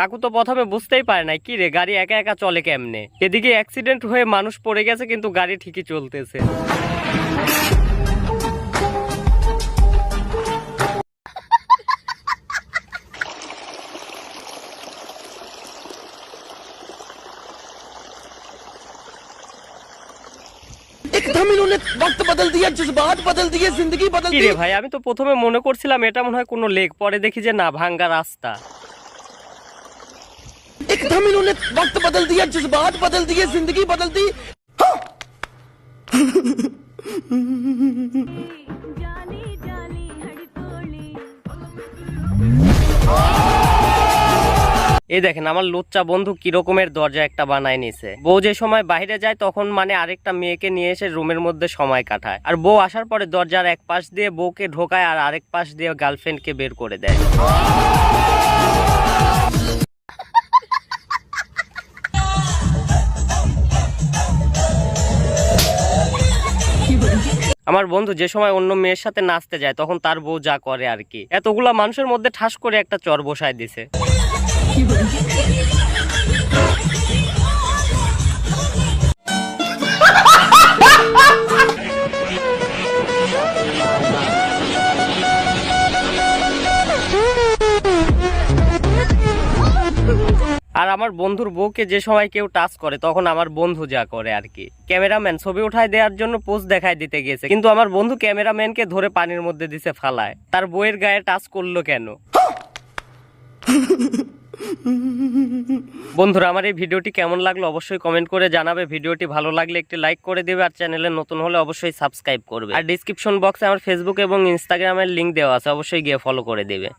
কাকু তো প্রথমে বুঝতেই পারে নাই কি রে গাড়ি একা একা চলে কেমনে এদিকে অ্যাক্সিডেন্ট হয়ে মানুষ পড়ে গেছে কিন্তু গাড়ি ঠিকই চলতেছে एकदम इन्होंने वक्त बदल दिया जज्बात बदल दिए जिंदगी बदल কি दी রে ভাই আমি তো প্রথমে মনে করছিলাম এটা মনে হয় কোনো লেক পরে দেখি যে না ভাঙ্গা রাস্তা एकदम इन्होंने वक्त बदल दिया, जज्बात बदल दिए, जिंदगी बदल दी। हाँ। এই দেখেন, আমার লুচ্চা বন্ধু কি রকমের দরজা একটা বানায় নিছে। বউ যে সময় বাইরে যায়, তখন মানে আরেকটা মেয়েকে নিয়ে এসে রুমের মধ্যে সময় কাটায়। আর বউ আসার পরে দরজার এক পাশ দিয়ে বউকে ঢোকায় আর আরেক পাশ দিয়ে গার্লফ্রেন্ডকে বের করে দেয়। আমার বন্ধু যে সময় অন্য মেয়ের সাথে নাচতে যায়, তখন তার বউ যা করে আর কি। এতগুলা মানুষের মধ্যে ঠাস করে একটা চর বসায় দিছে। আর আমার বন্ধুর বউকে যে সময় কেউ টাচ করে, তখন আমার বন্ধু যা করে আর কি। ক্যামেরাম্যান ছবি উঠায় দেওয়ার জন্য পোস্ট দেখায় দিতে গেছে। কিন্তু আমার বন্ধু ক্যামেরাম্যানকে ধরে পানির মধ্যে দিছে, ফালায়। তার বউয়ের গায়ে টাচ করল কেন? বন্ধুরা, আমার এই ভিডিওটি কেমন লাগল অবশ্যই কমেন্ট করে জানাবে। ভিডিওটি ভালো লাগলে একটি লাইক করে দেবে আর চ্যানেলে নতুন হলে অবশ্যই সাবস্ক্রাইব করবে। আর ডিসক্রিপশন বক্সে আমার ফেসবুক এবং ইনস্টাগ্রামের লিংক দেওয়া আছে, অবশ্যই গিয়ে ফলো করে দিবে।